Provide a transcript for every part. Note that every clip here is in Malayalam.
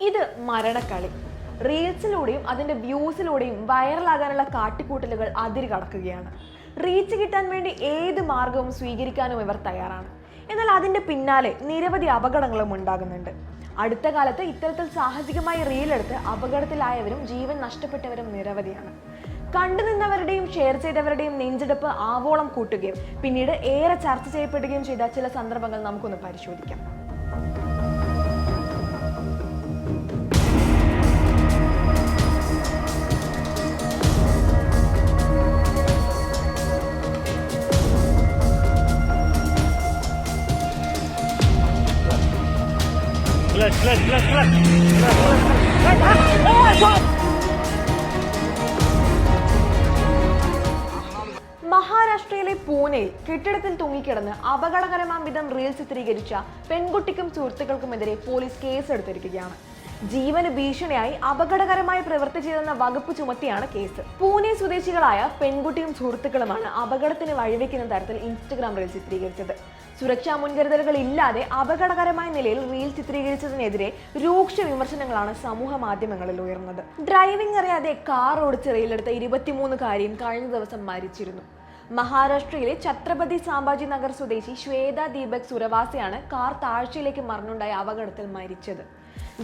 ഇത് മരണക്കളി. റീൽസിലൂടെയും അതിന്റെ വ്യൂസിലൂടെയും വൈറലാകാനുള്ള കാട്ടിക്കൂട്ടലുകൾ അതിര് കടക്കുകയാണ്. റീച്ച് കിട്ടാൻ വേണ്ടി ഏത് മാർഗവും സ്വീകരിക്കാനും ഇവർ തയ്യാറാണ്. എന്നാൽ അതിന്റെ പിന്നാലെ നിരവധി അപകടങ്ങളും ഉണ്ടാകുന്നുണ്ട്. അടുത്ത കാലത്ത് ഇത്തരത്തിൽ സാഹസികമായി റീലെടുത്ത് അപകടത്തിലായവരും ജീവൻ നഷ്ടപ്പെട്ടവരും നിരവധിയാണ്. കണ്ടുനിന്നവരുടെയും ഷെയർ ചെയ്തവരുടെയും നെഞ്ചെടുപ്പ് ആവോളം കൂട്ടുകയും പിന്നീട് ഏറെ ചർച്ച ചെയ്യപ്പെടുകയും ചെയ്ത ചില സന്ദർഭങ്ങൾ നമുക്കൊന്ന് പരിശോധിക്കാം. മഹാരാഷ്ട്രയിലെ പൂനെയിൽ കെട്ടിടത്തിൽ തൂങ്ങിക്കിടന്ന് അപകടകരമാം വിധം റീൽ ചിത്രീകരിച്ച പെൺകുട്ടിക്കും സുഹൃത്തുക്കൾക്കുമെതിരെ പോലീസ് കേസെടുത്തിരിക്കുകയാണ്. ജീവന് ഭീഷണിയായി അപകടകരമായി പ്രവൃത്തി ചെയ്തെന്ന വകുപ്പ് ചുമത്തിയാണ് കേസ്. പൂനെ സ്വദേശികളായ പെൺകുട്ടിയും സുഹൃത്തുക്കളുമാണ് അപകടത്തിന് വഴിവെക്കുന്ന തരത്തിൽ ഇൻസ്റ്റഗ്രാം റീൽ ചിത്രീകരിച്ചത്. സുരക്ഷാ മുൻകരുതലുകൾ ഇല്ലാതെ അപകടകരമായ നിലയിൽ റീൽ ചിത്രീകരിച്ചതിനെതിരെ രൂക്ഷ വിമർശനങ്ങളാണ് സമൂഹ മാധ്യമങ്ങളിൽ ഉയർന്നത്. ഡ്രൈവിംഗ് അറിയാതെ കാർ ഓടിച്ച് റീലെടുത്ത ഇരുപത്തിമൂന്നുകാരിയും കഴിഞ്ഞ ദിവസം മരിച്ചിരുന്നു. മഹാരാഷ്ട്രയിലെ ഛത്രപതി സാംബാജി നഗർ സ്വദേശി ശ്വേത ദീപക് സുരവാസയാണ് കാർ താഴ്ചയിലേക്ക് മറിഞ്ഞുണ്ടായ അപകടത്തിൽ മരിച്ചത്.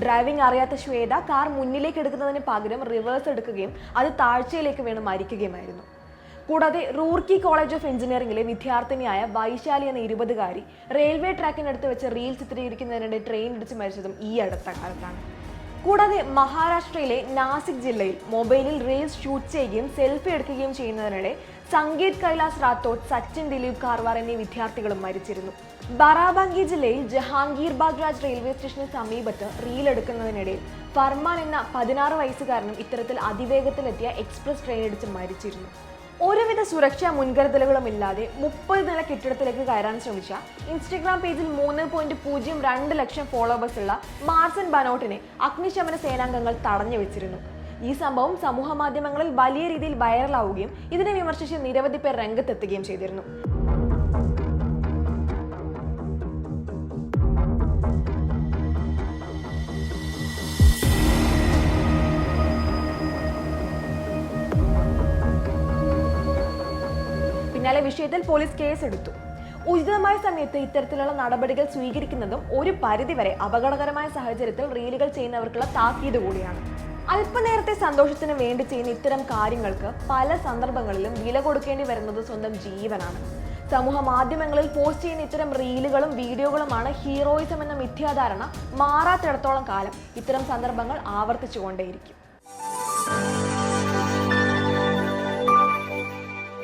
ഡ്രൈവിംഗ് അറിയാത്ത ശ്വേത കാർ മുന്നിലേക്ക് എടുക്കുന്നതിന് പകരം റിവേഴ്സ് എടുക്കുകയും അത് താഴ്ചയിലേക്ക് വീണ് മരിക്കുകയുമായിരുന്നു. കൂടാതെ റൂർക്കി കോളേജ് ഓഫ് എഞ്ചിനീയറിംഗിലെ വിദ്യാർത്ഥിനിയായ വൈശാലി എന്ന ഇരുപതുകാരി റെയിൽവേ ട്രാക്കിനടുത്ത് വെച്ച് റീൽ ചിത്രീകരിക്കുന്നതിനിടെ ട്രെയിൻ ഇടിച്ച് മരിച്ചതും ഈ അടുത്ത കാലത്താണ്. കൂടാതെ മഹാരാഷ്ട്രയിലെ നാസിക് ജില്ലയിൽ മൊബൈലിൽ റീൽസ് ഷൂട്ട് ചെയ്യുകയും സെൽഫി എടുക്കുകയും ചെയ്യുന്നതിനിടെ സംഗീത് കൈലാസ് റാത്തോഡ് സച്ചിൻ ദിലീപ് കാർവാർ എന്നീ വിദ്യാർത്ഥികളും മരിച്ചിരുന്നു. ബറാബാങ്കി ജില്ലയിൽ ജഹാംഗീർ ബാഗ് രാജ് റെയിൽവേ സ്റ്റേഷന് സമീപത്ത് റീൽ എടുക്കുന്നതിനിടയിൽ ഫർമാൻ എന്ന പതിനാറ് വയസ്സുകാരനും ഇത്തരത്തിൽ അതിവേഗത്തിലെത്തിയ എക്സ്പ്രസ് ട്രെയിൻ അടിച്ച് മരിച്ചിരുന്നു. ഒരുവിധ സുരക്ഷാ മുൻകരുതലുകളും ഇല്ലാതെ മുപ്പത് നില കെട്ടിടത്തിലേക്ക് കയറാൻ ശ്രമിച്ച ഇൻസ്റ്റഗ്രാം പേജിൽ മൂന്ന് പോയിന്റ് പൂജ്യം രണ്ട് ലക്ഷം ഫോളോവേഴ്സ് ഉള്ള മാർസൻ ബനോട്ടിനെ അഗ്നിശമന സേനാംഗങ്ങൾ തടഞ്ഞു വെച്ചിരുന്നു. ഈ സംഭവം സമൂഹ മാധ്യമങ്ങളിൽ വലിയ രീതിയിൽ വൈറലാവുകയും ഇതിനെ വിമർശിച്ച് നിരവധി പേർ രംഗത്തെത്തുകയും ചെയ്തിരുന്നു. പിന്നാലെ വിഷയത്തിൽ പോലീസ് കേസെടുത്തു. ഉചിതമായ സമയത്ത് ഇത്തരത്തിലുള്ള നടപടികൾ സ്വീകരിക്കുന്നതും ഒരു പരിധിവരെ അപകടകരമായ സാഹചര്യത്തിൽ റീലുകൾ ചെയ്യുന്നവർക്കുള്ള താക്കീത് കൂടിയാണ്. അല്പനേരത്തെ സന്തോഷത്തിന് വേണ്ടി ചെയ്യുന്ന ഇത്തരം കാര്യങ്ങൾക്ക് പല സന്ദർഭങ്ങളിലും വില കൊടുക്കേണ്ടി വരുന്നത് സ്വന്തം ജീവനാണ്. സമൂഹ മാധ്യമങ്ങളിൽ പോസ്റ്റ് ചെയ്യുന്ന ഇത്തരം റീലുകളും വീഡിയോകളുമാണ് ഹീറോയിസം എന്ന മിഥ്യാധാരണ മാറാത്തിടത്തോളം കാലം ഇത്തരം സന്ദർഭങ്ങൾ ആവർത്തിച്ചുകൊണ്ടേയിരിക്കും.